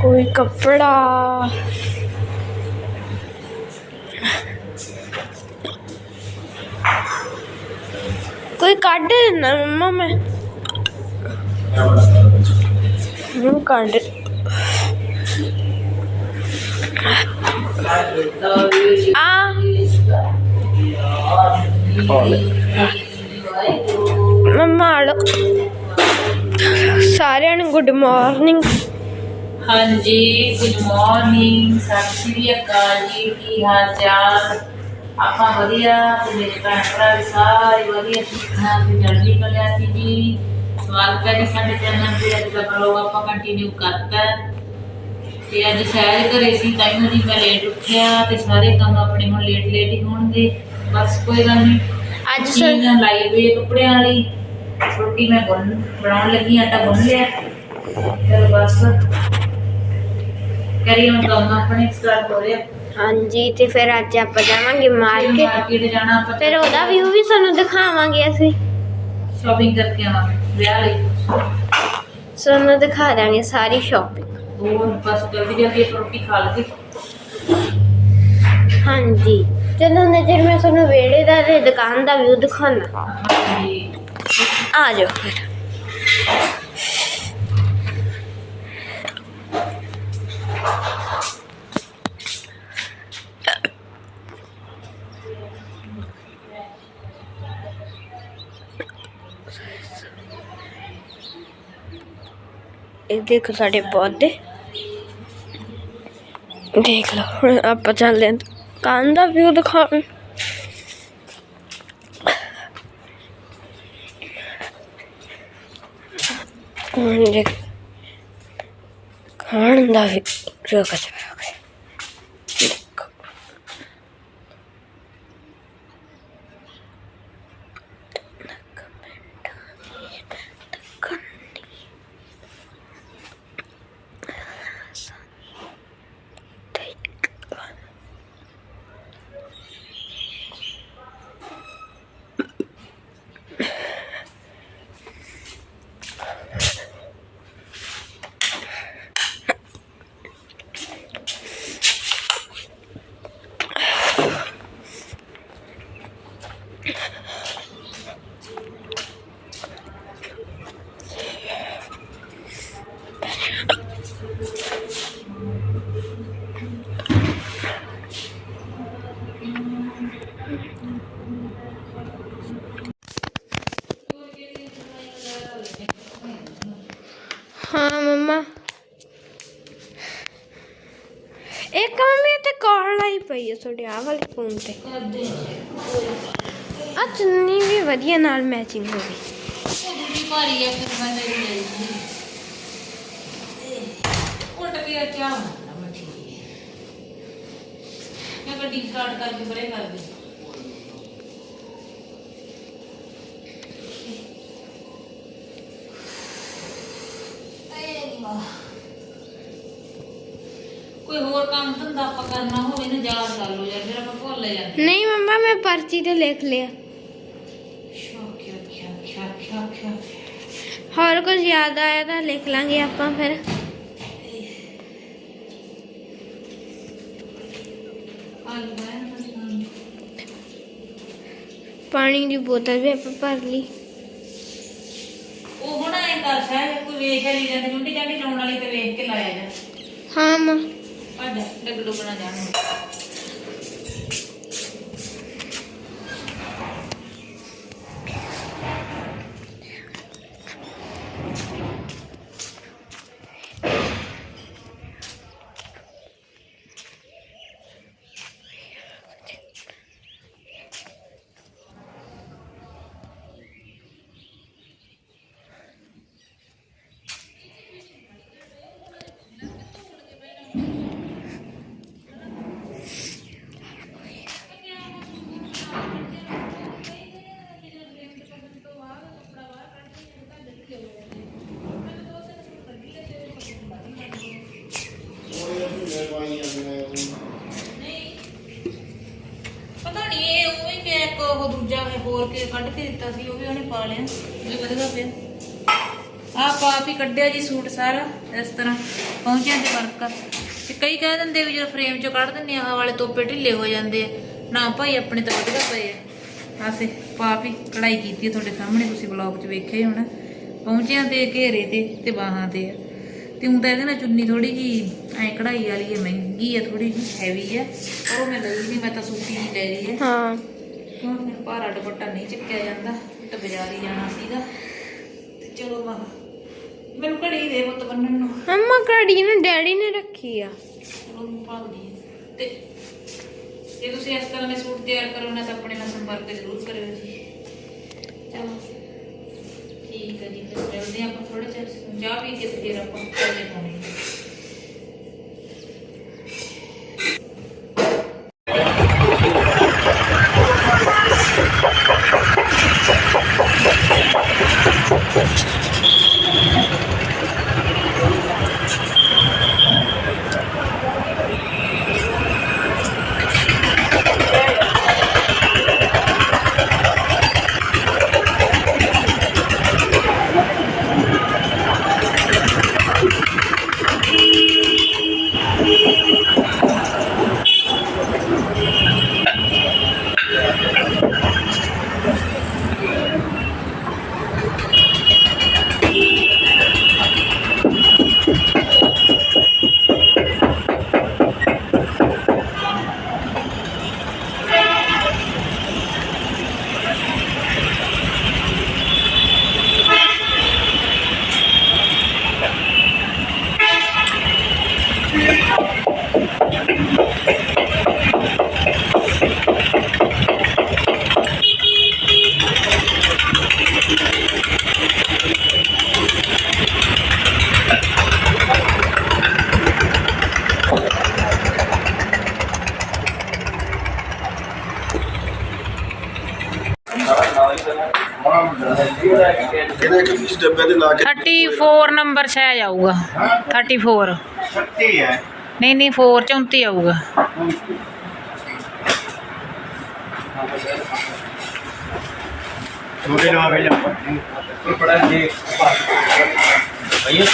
ਕੋਈ ਕੱਪੜਾ ਕੋਈ ਕੱਢ ਨਾ ਮੰਮਾ ਮੈਂ ਨੂੰ ਕੱਢ ਆ ਮੰਮਾ ਆ ਲਓ ਸਾਰਿਆਂ ਨੂੰ ਗੁੱਡ ਮਾਰਨਿੰਗ ਹਾਂਜੀ ਗੁੱਡ ਮਾਰਨਿੰਗ ਸਤਿ ਸ਼੍ਰੀ ਅਕਾਲ ਜੀ ਕੀ ਹਾਲ ਚਾਲ? ਆਪਾਂ ਵਧੀਆ ਤੇ ਮੇਰੇ ਭੈਣ ਭਰਾ ਵੀ ਸਾਰੇ ਵਧੀਆ ਠੀਕ ਠਾਕ ਤੇ ਚੜ੍ਹਦੀ ਕਲਿਆ ਸੀ ਜੀ ਸਵਾਗਤ ਹੈ ਜੀ ਸਾਡੇ ਚੈਨਲ ਤੇ। ਅੱਜ ਦਾ ਬਲੌਗ ਆਪਾਂ ਕੰਟੀਨਿਊ ਕਰਤਾ। ਹੈ। ਤੇ ਅੱਜ ਸੈਰ ਘਰੇ ਸੀ ਤਾਂ ਜੀ ਮੈਂ ਲੇਟ ਉੱਠਿਆ ਤੇ ਸਾਰੇ ਕੰਮ ਆਪਣੇ ਹੁਣ ਲੇਟ ਲੇਟ ਹੀ ਹੋਣਗੇ। ਬਸ ਕੋਈ ਗੱਲ ਨਹੀਂ ਅੱਜ ਅੱਜ ਮੈਂ ਲਾਈ ਹੋਈ ਹੈ ਕੱਪੜਿਆਂ ਵਾਲੀ। ਰੋਟੀ ਮੈਂ ਗੁੰਨ ਬਣਾਉਣ ਲੱਗੀ ਆਟਾ ਗੁੰਨ ਲਿਆ। ਚਲ ਬਸ। ਕਰੀ ਹੁਣ ਕੰਮ ਆਪਣੇ ਸਟਾਰਟ ਹੋ ਰਿਹਾ। ਹਾਂਜੀ ਤੇ ਫਿਰ ਅੱਜ ਆਪਾਂ ਜਾਵਾਂਗੇ ਮਾਰਕੀਟ ਮਾਰਕੀਟ ਜਾਣਾ ਆਪਾਂ ਫਿਰ ਉਹਦਾ ਵਿਊ ਵੀ ਸਾਨੂੰ ਦਿਖਾਵਾਂਗੇ ਅਸੀਂ। ਸ਼ਾਪਿੰਗ ਕਰਕੇ ਆਵਾਂਗੇ ਵਿਆਹ ਲਈ। ਸਾਨੂੰ ਦਿਖਾ ਦਾਂਗੇ ਸਾਰੀ ਸ਼ਾਪਿੰਗ ਹੋਰ ਬਸ ਜਲਦੀ ਜਲਦੀ ਆਪਾਂ ਰੋਟੀ ਖਾ ਲਈਏ। ਹਾਂਜੀ ਚਲੋ ਨਜ਼ਰ ਮੈਂ ਤੁਹਾਨੂੰ ਵੇੜੇ ਦਾ ਤੇ ਦੁਕਾਨ ਦਾ ਵਿਊ ਦਿਖਾਉਣਾ। ਹਾਂਜੀ। ਆ ਜਾਓ ਫਿਰ। ਇਹ ਦੇਖੋ ਸਾਡੇ ਪੌਦੇ ਦੇਖ ਲਓ ਆਪਾਂ ਚੱਲਦੇ ਹਾਂ ਦੁਕਾਨ ਦਾ ਵਿਊ ਦਿਖਾਉਣ। ਹੁਣ ਦੇਖ ਖਾਣ ਦਾ ਵੀ ਰੁਕ ਜਾ ਦੇਖੋ ਹਾਂ ਮੰਮਾ ਇੱਕ ਮੰਮੀ ਤੇ ਕਾਲ ਆਈ ਪਈ ਹੈ ਤੁਹਾਡੇ ਆਹ ਵਾਲੇ ਫੋਨ ਤੇ। ਆ ਚੁੰਨੀ ਵੀ ਵਧੀਆ ਨਾਲ ਮੈਚਿੰਗ ਹੋ ਗਈ। ਜਿਹੜੀ ਭਾਰੀ ਆ ਫਿਰ ਮੈਂ ਲੈ ਲਈ ਉਲਟ ਵੀ ਕਿਆ ਹੁੰਦਾ ਮੈਂ ਠੀਕ ਮੈਂ ਗੱਡੀ ਸਟਾਰਟ ਕਰਕੇ ਬਰੇ ਕਰ ਦੇ ਕੋਈ ਹੋਰ ਕੰਮ ਧੰਦਾ ਆਪਾਂ ਕਰਨਾ ਹੋਵੇ। ਯਾਦ ਕਰ ਲਓ ਯਾਰ ਫਿਰ ਆਪਾਂ ਭੁੱਲ ਜਾਂਦੇ ਨਹੀਂ ਮੰਮਾ ਮੈਂ ਪਰਚੀ ਤੇ ਲਿਖ ਲਿਆ। ਸ਼ੌਕਿਆ ਖਿਆ ਖਿਆ ਖਿਆ ਖਿਆ ਹੋਰ ਕੁਝ ਯਾਦ ਆਇਆ ਤਾਂ ਲਿਖ ਲਾਂਗੇ ਆਪਾਂ ਫਿਰ। ਆਲੂ ਹੈ ਨਾ ਪਾਣੀ ਦੀ ਬੋਤਲ ਵੀ ਆਪਾਂ ਭਰ ਲਈ। ਉਹ ਹੁਣ ਐ ਕਰ ਸਾਹਿਬ ਕੋਈ ਵੇਖ ਲਈ ਜਾਂਦੀ। ਜੁੰਡੀ ਜਾਂਦੀ ਲਾਉਣ ਵਾਲੀ ਤੇ ਵੇਖ ਕੇ ਲਾਇਆ ਜਾ। ਹਾਂ ਮਾਂ। ਭੱਜ ਡੱਗ ਡੁੱਬਣਾ ਜਾਣ ਪਤਾ ਨਹੀਂ ਇਹ ਉਹ ਹੀ ਕੇਕ ਸੀ, ਉਹ ਵੀ ਉਹਨੇ ਪਾ ਲਿਆ। ਵੀ ਵਧੀਆ ਪਿਆ ਆਪ ਆਪ ਹੀ ਕੱਢਿਆ ਜੀ ਸੂਟ ਸਾਰਾ, ਇਸ ਤਰ੍ਹਾਂ। ਪਹੁੰਚਿਆਂ ਤੇ ਵਰਕ ਤੇ ਕਈ ਕਹਿ ਦਿੰਦੇ ਵੀ ਜਦੋਂ ਫਰੇਮ ਚੋਂ ਕੱਢ ਦਿੰਦੇ ਆਹ ਵਾਲੇ ਤੋਪੇ ਢਿੱਲੇ ਹੋ ਜਾਂਦੇ ਆ। ਨਾ ਭਾਈ, ਆਪਣੇ ਤਾਂ ਵਧੀਆ ਪਏ ਆ। ਆਸੇ ਪਾਪ ਹੀ ਕਢਾਈ ਕੀਤੀ ਤੁਹਾਡੇ ਸਾਹਮਣੇ, ਤੁਸੀਂ ਵਲੌਗ 'ਚ ਵੇਖਿਆ ਹੀ ਹੋਣਾ। ਪਹੁੰਚਿਆਂ ਤੇ, ਘੇਰੇ ਤੇ ਤੇ ਬਾਹਾਂ ਤੇ ਆ। ਤੇ ਉਹ ਤਾਂ ਇਹਦੇ ਨਾਲ ਚੁੰਨੀ ਥੋੜੀ ਜੀ ਐ ਕਢਾਈ ਵਾਲੀ ਹੈ ਮਹਿੰਗੀ ਹੈ ਥੋੜੀ ਜੀ ਹੈਵੀ ਹੈ ਪਰ ਉਹ ਮੈਂ ਲਈ ਨਹੀਂ ਮੈਂ ਤਾਂ ਸੂਟੀ ਹੀ ਲੈ ਲਈ ਹੈ ਹਾਂ। ਕਿਉਂ ਫਿਰ ਭਾਰਾ ਦੁਪੱਟਾ ਨਹੀਂ ਚੱਕਿਆ ਜਾਂਦਾ ਤਾਂ ਬਾਜ਼ਾਰ ਹੀ ਜਾਣਾ ਸੀਗਾ। ਤੇ ਚਲੋ ਮਾ ਮੈਨੂੰ ਘੜੀ ਦੇ ਪੁੱਤ ਬੰਨਣ ਨੂੰ। ਮੰਮਾ ਘੜੀ ਨਾ ਡੈਡੀ ਨੇ ਰੱਖੀ ਆ। ਚਲੋ ਮੈਂ ਪਾ ਦਈ ਤੇ ਜੇ ਤੁਸੀਂ ਇਸ ਤਰ੍ਹਾਂ ਦੇ ਸੂਟ ਤਿਆਰ ਕਰਨਾ ਤਾਂ ਆਪਣੇ ਨਾਲ ਸੰਪਰਕ ਜ਼ਰੂਰ ਕਰਿਓ ਜੀ। ਚਲੋ ਠੀਕ ਹੈ ਜੀ ਫਿਰ ਮਿਲਦੇ ਹਾਂ ਆਪਾਂ ਥੋੜੇ ਚਿਰ ਚਾਹ ਪੀ ਕੇ ਤੇ ਫਿਰ ਆਪਾਂ ਚੱਲੇ ਪਾਉਣੇ ਇਹਦੇ ਇੱਕ ਪੀਸ ਡੱਬੇ ਦੇ ਲਾ ਕੇ 34 ਨੰਬਰ ਸਾਈਜ਼ ਆਊਗਾ। 34 ਛੱਤੀ ਹੈ। ਨਹੀਂ ਨਹੀਂ 4 34 ਆਊਗਾ। ਛੋਟੇ ਜਮਾ ਭੇਜਾ ਕੋਈ ਪੜਾ ਜੀ। ਭਈਆ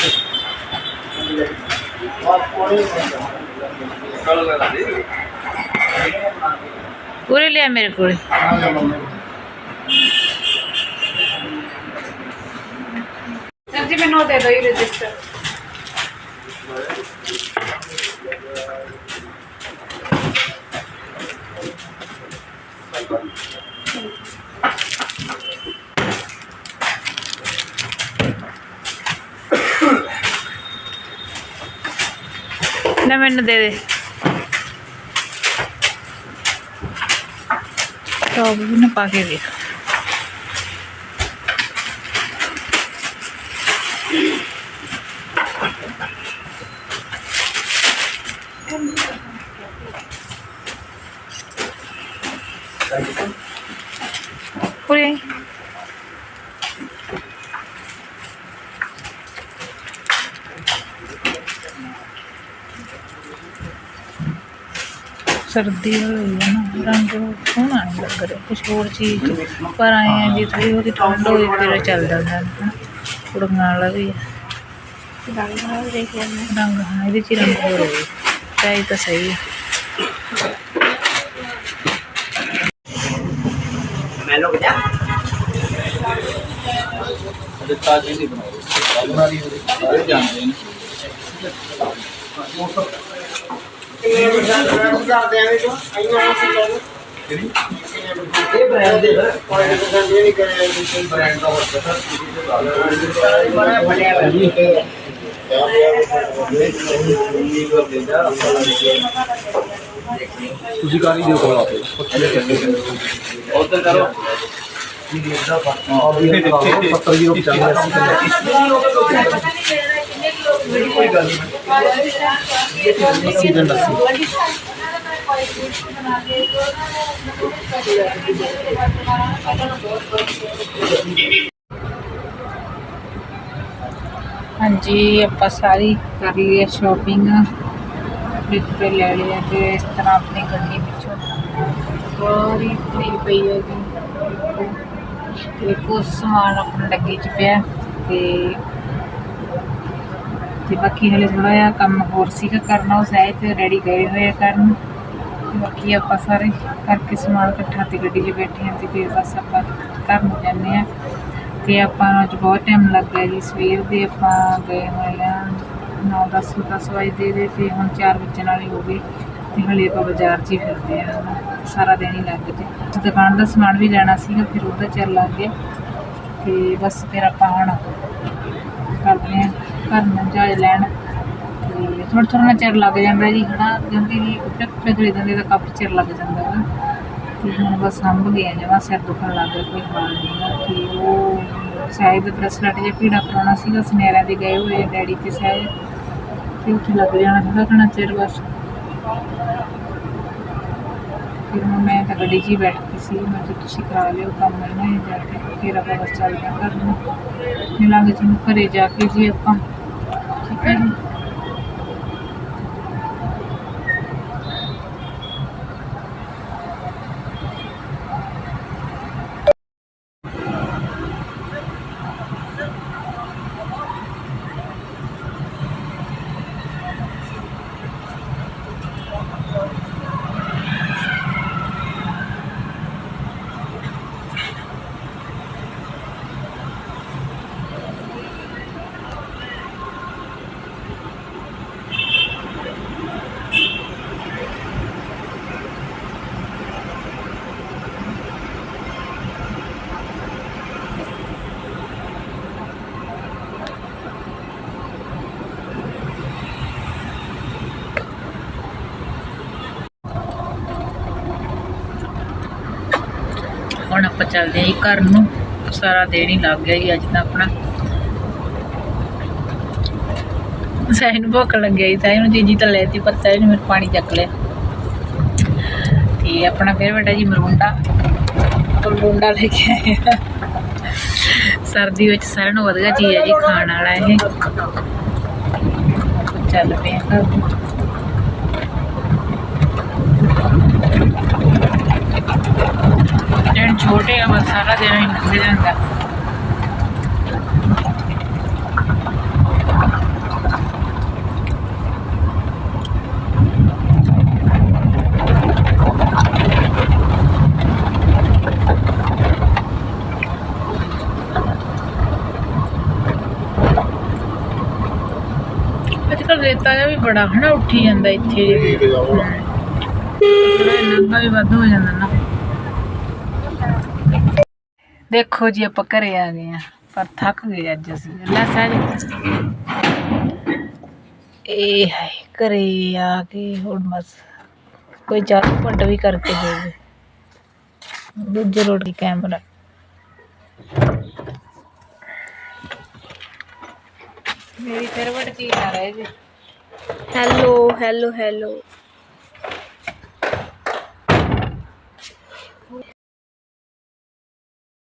ਪੂਰੇ ਲਿਆ ਮੇਰੇ ਕੋਲੇ। ਸਰ ਜੀ ਮੈਨੂੰ ਦੇ ਦਿਓ ਇਹ ਰਜਿਸਟਰ ਨਾ ਮੈਨੂੰ ਦੇ ਦੇ ਟੌਪ ਵੀ ਨਾ ਪਾ ਕੇ ਪੂਰੇ ਸਰਦੀ ਹੋਈ ਹੈ ਨਾ ਰੰਗ ਸੋਹਣਾ ਨਹੀਂ ਲੱਗ ਰਿਹਾ ਕੁਝ ਹੋਰ ਚੀਜ਼ ਪਰ ਆਏ ਆ ਜੀ ਥੋੜੀ ਉਹਦੀ ਠੰਡ ਹੋਈ ਫਿਰ ਚੱਲਦਾ ਹੈ ਕੁੜੀਆਂ ਵਾਲਾ ਵੀ ਹੈ ਰੰਗ ਹਾਲ ਦੇਖ ਲੈਣਾ ਰੰਗ ਹਾਂ ਇਹਦੇ ਚ ਹੀ ਰੰਗ ਹੋਰ ਹੋਵੇ ਚਾਹੀ ਤਾਂ ਸਹੀ ਹੈ ਦਿੱਤਾ ਜੀ ਨਹੀਂ ਬਣਾਈ ਬਣਾ ਦੀ ਸਾਰੇ ਜਾਣਦੇ ਨੇ ਇਹ ਬ੍ਰਾਂਡ ਦੇ ਸਰ ਬ੍ਰਾਂਡ ਤੁਸੀਂ ਕਾਰੀ ਦੇ ਕੋਲ ਆਪੇ ਉਧਰ ਕਰੋ। ਕੋਈ ਗੱਲ ਨਹੀਂ ਹਾਂਜੀ ਆਪਾਂ ਸਾਰੀ ਕਰ ਲਈ ਹੈ ਸ਼ਾਪਿੰਗ ਲਿੱਤੇ ਲੈ ਲਿਆ ਤੇ ਇਸ ਤਰ੍ਹਾਂ ਆਪਣੀ ਗੱਡੀ ਪਿੱਛੋਂ ਸਾਰੀ ਭਰੀ ਪਈ ਹੈ ਜੀ ਤੇ ਕੁਝ ਸਮਾਨ ਆਪਣੀ ਡੱਗੀ 'ਚ ਪਿਆ ਤੇ ਤੇ ਬਾਕੀ ਹਲੇ ਥੋੜਾ ਜਿਹਾ ਕੰਮ ਹੋਰ ਸੀਗਾ ਕਰਨਾ, ਉਹ ਸਾਇਦ ਤੇ ਰੈਡੀ ਗਏ ਹੋਏ ਆ ਕਰਨ। ਤੇ ਬਾਕੀ ਆਪਾਂ ਸਾਰੇ ਕਰਕੇ ਸਮਾਨ ਇਕੱਠਾ ਤੇ ਗੱਡੀ 'ਚ ਬੈਠੇ ਹਾਂ ਤੇ ਫਿਰ ਬਸ ਆਪਾਂ ਘਰ ਨੂੰ ਜਾਂਦੇ ਆ। ਤੇ ਆਪਾਂ ਨੂੰ ਅੱਜ ਬਹੁਤ ਟਾਈਮ ਲੱਗ ਗਿਆ ਜੀ, ਸਵੇਰ ਦੇ ਆਪਾਂ ਗਏ ਹੋਏ ਆ। 9 10 ਦਸ ਵਜੇ ਦੇ ਤੇ ਹੁਣ 4 ਵਜੇ ਨਾਲ ਹੀ ਹੋ ਗਏ ਤੇ ਹਲੇ ਆਪਾਂ ਬਾਜ਼ਾਰ 'ਚ ਹੀ ਫਿਰਦੇ ਆ ਸਾਰਾ ਦਿਨ ਹੀ ਲੱਗ ਜੇ ਦੁਕਾਨ ਦਾ ਸਮਾਨ ਵੀ ਲੈਣਾ ਸੀਗਾ, ਫਿਰ ਉਹਦਾ ਚਿਰ ਲੱਗ ਗਿਆ। ਤੇ ਬਸ ਫਿਰ ਆਪਾਂ ਹੁਣ ਕਰਦੇ ਆ ਘਰ ਨੂੰ ਜਾ ਲੈਣ। ਤੇ ਥੋੜਾ ਥੋੜਾ ਨਾ ਚਿਰ ਲੱਗ ਜਾਂਦਾ ਜੀ, ਹਨਾ? ਕਿਉਂਕਿ ਜੀ ਕੱਪੜੇ ਖਰੀਦਣ ਦੇ ਤਾਂ ਕਾਫੀ ਚਿਰ ਲੱਗ ਜਾਂਦਾ ਹੈ ਤੇ ਹੁਣ ਬਸ ਸੰਭ ਗਿਆ ਜਮਾ ਸਿਰ ਦੁਖਣ ਲੱਗ ਗਿਆ, ਕੋਈ ਹਾਲ ਨਹੀਂ ਗਾ ਕਿ ਉਹ ਸ਼ਾਇਦ ਬ੍ਰੈਸਲੈਟ ਜਿਹਾ ਪੀੜਾ ਕਰਾਉਣਾ ਸੀਗਾ ਸੁਨਿਆਰਿਆਂ ਦੇ ਗਏ ਹੋਏ ਆ, ਡੈਡੀ ਤੇ ਸ਼ਾਇਦ ਤੇ ਉੱਥੇ ਲੱਗ ਜਾਣਾ ਥੋੜਾ ਘਣਾ ਚਿਰ ਬਸ ਫਿਰ ਹੁਣ ਮੈਂ ਤਾਂ ਗੱਡੀ 'ਚ ਹੀ ਬੈਠ ਗਈ ਸੀ ਮੈਂ ਕਿਹਾ ਤੁਸੀਂ ਕਰਾ ਲਿਓ ਕੰਮ ਇਹਨਾਂ ਨੇ ਜਾ ਕੇ ਫਿਰ ਆਪਾਂ ਬਸ ਚੱਲਦੇ ਹਾਂ ਘਰ ਨੂੰ ਮਿਲਾਂਗੇ ਤੁਹਾਨੂੰ ਘਰੇ ਜਾ ਕੇ ਜੀ ਆਪਾਂ ਠੀਕ ਹੈ ਜੀ ਹੁਣ ਆਪਾਂ ਚੱਲਦੇ ਹਾਂ ਜੀ, ਘਰ ਨੂੰ ਸਾਰਾ ਦਿਨ ਹੀ ਲੱਗ ਗਿਆ ਜੀ, ਅੱਜ ਤਾਂ ਆਪਣਾ। ਸਹਿ ਨੂੰ ਭੁੱਖ ਲੱਗਿਆ ਜੀ ਤਾਂ ਇਹਨੂੰ ਜੀਜੀ ਤਾਂ ਲੈਤੀ ਪਰ ਸਹਿ ਨੇ ਮੇਰੇ ਪਾਣੀ ਚੱਕ ਲਿਆ। ਤੇ ਆਪਣਾ ਫਿਰ ਬੇਟਾ ਜੀ ਮਰੂੰਡਾ। ਮਰੂੰਡਾ ਲੈ ਕੇ ਆਏ ਸਰਦੀ ਵਿੱਚ ਸਾਰਿਆਂ ਨੂੰ ਵਧੀਆ ਚੀਜ਼ ਹੈ ਜੀ, ਖਾਣ ਵਾਲਾ ਇਹ। ਚੱਲ ਪਏ ਘਰ ਦਿਨ ਛੋਟੇ ਆ ਬਸ ਸਾਰਾ ਦਿਨ ਹੀ ਲੰਘ ਜਾਂਦਾ। ਰੇਤਾ ਜਿਹਾ ਵੀ ਬੜਾ ਹਨਾ ਉੱਠੀ ਜਾਂਦਾ ਇੱਥੇ ਥੋੜਾ ਨੰਗਾ ਵੀ ਵੱਧ ਹੋ ਜਾਂਦਾ ਨਾ। ਦੇਖੋ ਜੀ ਆਪਾਂ ਘਰੇ ਆ ਗਏ ਆ, ਪਰ ਥੱਕ ਗਏ ਅੱਜ ਅਸੀਂ। ਲੈ ਸਾਰੀ। ਇਹ ਹੈ ਘਰੇ ਆ ਕੇ ਹੁਣ ਬਸ। ਕੋਈ ਚਾਰ ਘੰਟ ਵੀ ਕਰਕੇ ਦੇ ਦੇ ਦੂਜੇ ਰੋਟੀ ਕੈਮਰਾ ਮੇਰੀ ਫੇਵਰਟ ਚੀਜ਼ ਆ ਰਹੀ ਜੀ। Hello hello hello